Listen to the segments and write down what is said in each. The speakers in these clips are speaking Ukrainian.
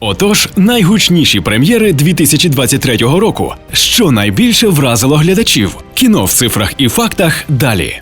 Отож, найгучніші прем'єри 2023 року, що найбільше вразило глядачів. Кіно в цифрах і фактах далі.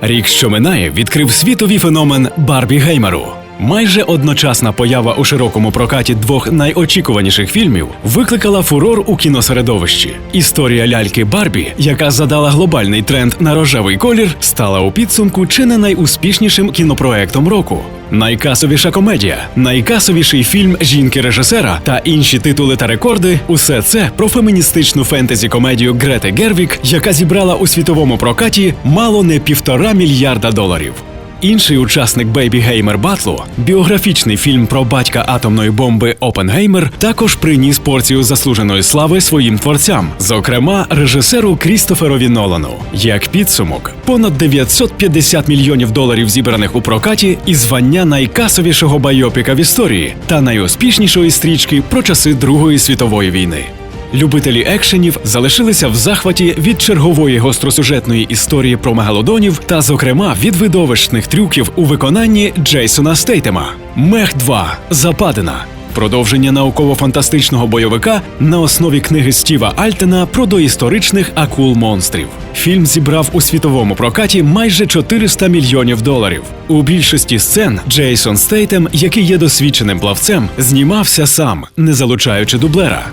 Рік, що минає, відкрив світовий феномен Барбі Геймеру. Майже одночасна поява у широкому прокаті двох найочікуваніших фільмів викликала фурор у кіносередовищі. Історія ляльки Барбі, яка задала глобальний тренд на рожевий колір, стала у підсумку чи не найуспішнішим кінопроектом року. Найкасовіша комедія, найкасовіший фільм жінки-режисера та інші титули та рекорди усе це про феміністичну фентезі-комедію Грети Гервік, яка зібрала у світовому прокаті мало не півтора мільярда доларів. Інший учасник Бейбі Геймер Батлу, біографічний фільм про батька атомної бомби Опенгеймер, також приніс порцію заслуженої слави своїм творцям, зокрема режисеру Крістоферові Нолану. Як підсумок, понад 950 мільйонів доларів зібраних у прокаті і звання найкасовішого байопіка в історії та найуспішнішої стрічки про часи Другої світової війни. Любителі екшенів залишилися в захваті від чергової гостросюжетної історії про мегалодонів та, зокрема, від видовищних трюків у виконанні Джейсона Стейтема. Мех 2 Западина. Продовження науково-фантастичного бойовика на основі книги Стіва Альтена про доісторичних акул монстрів. Фільм зібрав у світовому прокаті майже 400 мільйонів доларів. У більшості сцен Джейсон Стейтем, який є досвідченим плавцем, знімався сам, не залучаючи дублера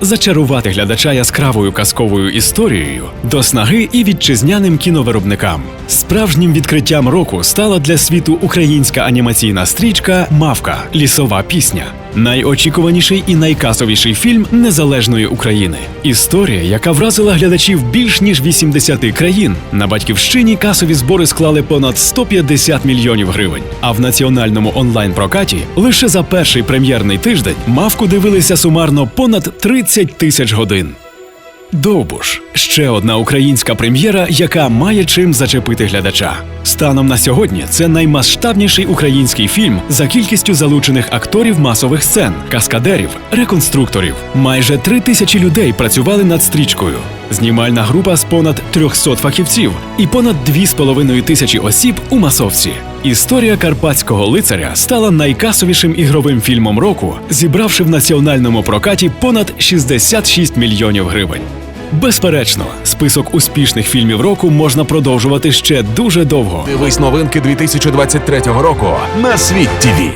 зачарувати глядача яскравою казковою історією до снаги і вітчизняним кіновиробникам. Справжнім відкриттям року стала для світу українська анімаційна стрічка Мавка Лісова пісня. Найочікуваніший і найкасовіший фільм незалежної України. Історія, яка вразила глядачів більш ніж 80 країн. На батьківщині касові збори склали понад 150 мільйонів гривень. А в національному онлайн-прокаті лише за перший прем'єрний тиждень мавку дивилися сумарно понад 30 тисяч годин. Довбуш ще одна українська прем'єра, яка має чим зачепити глядача. Станом на сьогодні це наймасштабніший український фільм за кількістю залучених акторів масових сцен, каскадерів, реконструкторів. Майже три тисячі людей працювали над стрічкою. Знімальна група з понад 300 фахівців і понад 2,5 тисячі осіб у масовці. Історія карпатського лицаря стала найкасовішим ігровим фільмом року, зібравши в національному прокаті понад 66 мільйонів гривень. Безперечно, список успішних фільмів року можна продовжувати ще дуже довго. Дивись новинки 2023 року на світ ТІВІ.